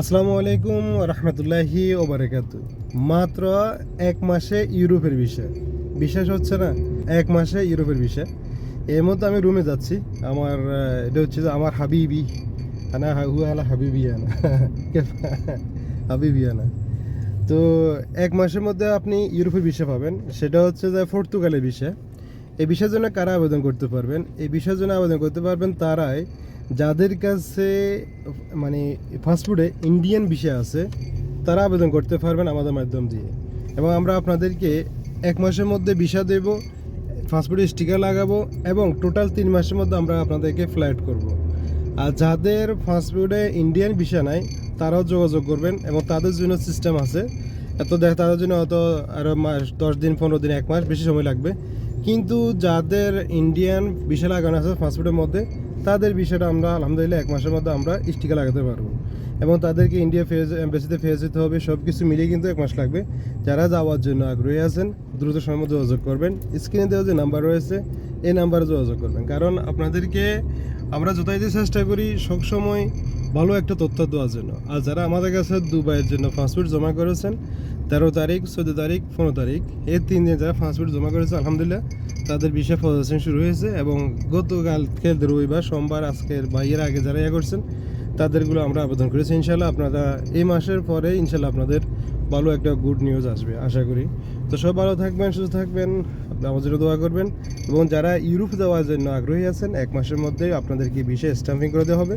আসসালামু আলাইকুম রহমতুল্লাহি ওবরাকাত। মাত্র এক মাসে ইউরোপের বিষয়। বিশ্বাস হচ্ছে না? এক মাসে ইউরোপের বিষয়। এর মধ্যে আমি রুমে যাচ্ছি। আমার এটা হচ্ছে যে আমার হাবিবি। আনা হুয়া আলা হাবিবিয়ানা হাবিবিয়ানা তো এক মাসের মধ্যে আপনি ইউরোপের বিষয় পাবেন। সেটা হচ্ছে যে পর্তুগালের বিষয়। এই বিষয়ের জন্য কারা আবেদন করতে পারবেন? এই বিষয়ের জন্য আবেদন করতে পারবেন তারাই যাদের কাছে মানে ফাস্টফুডে ইন্ডিয়ান বিষয় আছে, তারা আবেদন করতে পারবেন আমাদের মাধ্যম দিয়ে। এবং আমরা আপনাদেরকে এক মাসের মধ্যে ভিসা দেব ফাস্টফুডে স্টিকার লাগাবো, এবং টোটাল তিন মাসের মধ্যে আমরা আপনাদেরকে ফ্লাইট করব। আর যাদের ফাস্টফুডে ইন্ডিয়ান ভিসা নাই, তারাও যোগাযোগ করবেন, এবং তাদের জন্য সিস্টেম আছে। এত দেখ, তাদের জন্য অত আরও মাস, দশ দিন, পনেরো দিন, এক মাস বেশি সময় লাগবে। কিন্তু যাদের ইন্ডিয়ান ভিসা লাগানো আছে ফাস্টফুডের মধ্যে তাদের বিষয়টা আমরা, আলহামদুলিল্লাহ, এক মাসের মধ্যে আমরা স্টিকার লাগাতে পারব। এবং তাদেরকে ইন্ডিয়া ফেজ এম্বাসিতে ফেরত যেতে হবে সব কিছু মিলিয়ে কিন্তু এক মাস লাগবে। যারা যাওয়ার জন্য আগ্রহী আছেন, দ্রুত সময় যোগাযোগ করবেন। স্ক্রিনে দেওয়া যে নাম্বার রয়েছে, এই নাম্বারে যোগাযোগ করবেন। কারণ আপনাদেরকে আমরা যথাযথ চেষ্টা করি, সবসময় ভালো একটা তথ্য দেওয়ার জন্য। আর যারা আমাদের কাছে দুবাইয়ের জন্য ফাস্টফুড জমা করেছেন, তেরো তারিখ, চোদ্দ তারিখ, পনেরো তারিখ, এই তিন দিন যারা ফাস্টফুড জমা করেছে, আলহামদুলিল্লাহ, তাদের বিষয়ে প্রসেসিং শুরু হয়েছে এবং গতকালকে রবিবার, সোমবার, আজকের বাইয়ের আগে যারা ইয়ে করছেন, তাদেরগুলো আমরা আবেদন করেছি। ইনশাল্লাহ আপনারা এই মাসের পরে ইনশাল্লাহ আপনাদের ভালো একটা গুড নিউজ আসবে, আশা করি। তো সব ভালো থাকবেন, সুস্থ থাকবেন আমার জন্য দোয়া করবেন। এবং যারা ইউরোপ যাওয়ার জন্য আগ্রহী আছেন, এক মাসের মধ্যে আপনাদেরকে বিষয়ে স্ট্যাম্পিং করে দেওয়া হবে।